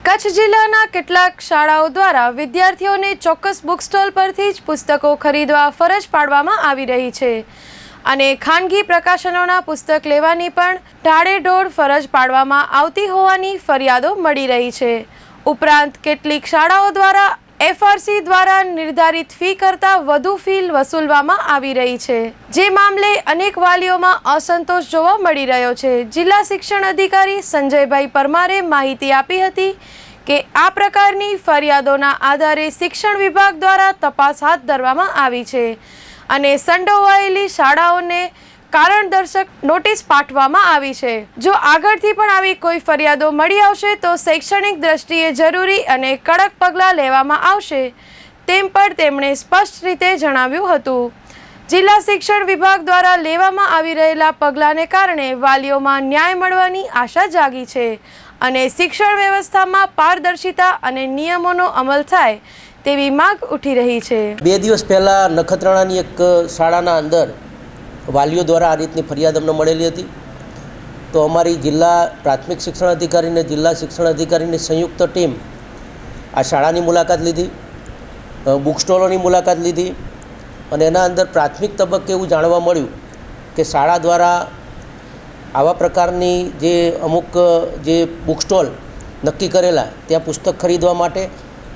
કચ્છ જિલ્લાના કેટલાક શાળાઓ દ્વારા વિદ્યાર્થીઓને ચોક્કસ બુક સ્ટોલ પરથી જ પુસ્તકો ખરીદવા ફરજ પાડવામાં આવી રહી છે. અને ખાનગી પ્રકાશનોના પુસ્તક લેવાની પણ ઢાળેઢોળ ફરજ પાડવામાં આવતી હોવાની ફરિયાદો મળી રહી છે. ઉપરાંત કેટલીક શાળાઓ દ્વારા એફઆરસી દ્વારા નિર્ધારિત ફી કરતાં વધુ ફી વસૂલવામાં આવી રહી છે. જે મામલે અનેક વાલીઓમાં અસંતોષ જોવા મળી રહ્યો છે. જિલ્લા શિક્ષણ અધિકારી સંજયભાઈ પરમારે માહિતી આપી હતી કે આ પ્રકારની ફરિયાદોના આધારે શિક્ષણ વિભાગ દ્વારા તપાસ હાથ ધરવામાં આવી છે અને સંડોવાયેલી શાળાઓને કારણદર્શક નોટિસ પાઠવવામાં આવી છે. જો આગળથી પણ આવી કોઈ ફરિયાદો મળી આવશે, તો શૈક્ષણિક દ્રષ્ટિએ જરૂરી અને કડક પગલાં લેવામાં આવશે. તેમ પણ તેમણે સ્પષ્ટ રીતે જણાવ્યું હતું. જિલ્લા શિક્ષણ વિભાગ દ્વારા લેવામાં આવી રહેલા પગલાંને કારણે વાલીઓમાં ન્યાય મળવાની આશા જાગી છે અને શિક્ષણ વ્યવસ્થામાં પારદર્શિતા અને નિયમોનો અમલ થાય તેવી માંગ ઉઠી રહી છે. બે દિવસ પહેલાં નખત્રાણાની એક શાળાના અંદર વાલીઓ દ્વારા આ રીતની ફરિયાદ અમને મળેલી હતી. તો અમારી જિલ્લા પ્રાથમિક શિક્ષણ અધિકારી અને જિલ્લા શિક્ષણ અધિકારીની સંયુક્ત ટીમ આ શાળાની મુલાકાત લીધી બુક સ્ટોલોની મુલાકાત લીધી અને એના અંદર પ્રાથમિક તબક્કે એવું જાણવા મળ્યું કે શાળા દ્વારા આવા પ્રકારની જે અમુક જે બુક સ્ટોલ નક્કી કરેલા ત્યાં પુસ્તક ખરીદવા માટે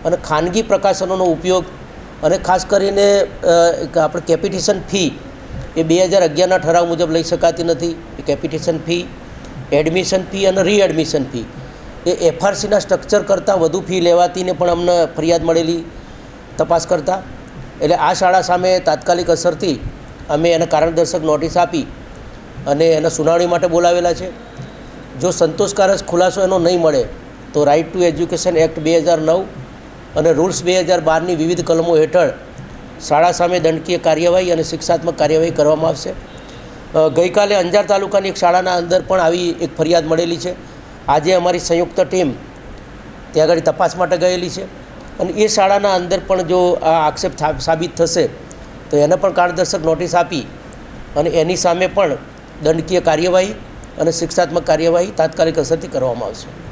અને ખાનગી પ્રકાશનોનો ઉપયોગ અને ખાસ કરીને આપણે કેપિટેશન ફી એ બે હજાર અગિયારના ઠરાવ મુજબ લઈ શકાતી નથી. એ કેપિટેશન ફી એડમિશન ફી અને રીએડમિશન ફી એ એફઆરસીના સ્ટ્રક્ચર કરતાં વધુ ફી લેવાતીને પણ અમને ફરિયાદ મળેલી તપાસ કરતાં. એટલે આ શાળા સામે તાત્કાલિક અસરથી અમે એને કારણદર્શક નોટિસ આપી અને એને સુનાવણી માટે બોલાવેલા છે. જો સંતોષકારક ખુલાસો એનો નહીં મળે, તો રાઇટ ટુ એજ્યુકેશન એક્ટ બે હજાર નવ અને રૂલ્સ બે હજાર બારની વિવિધ કલમો હેઠળ શાળા સામે દંડકીય કાર્યવાહી અને શિક્ષાત્મક કાર્યવાહી કરવામાં આવશે. ગઈકાલે અંજાર તાલુકાની એક શાળાના અંદર પણ આવી એક ફરિયાદ મળેલી છે. આજે અમારી સંયુક્ત ટીમ ત્યાં આગળ તપાસ માટે ગયેલી છે અને એ શાળાના અંદર પણ જો આ આક્ષેપ સાબિત થશે, તો એને પણ કારણદર્શક નોટિસ આપી અને એની સામે પણ દંડકીય કાર્યવાહી અને શિક્ષાત્મક કાર્યવાહી તાત્કાલિક અસરથી કરવામાં આવશે.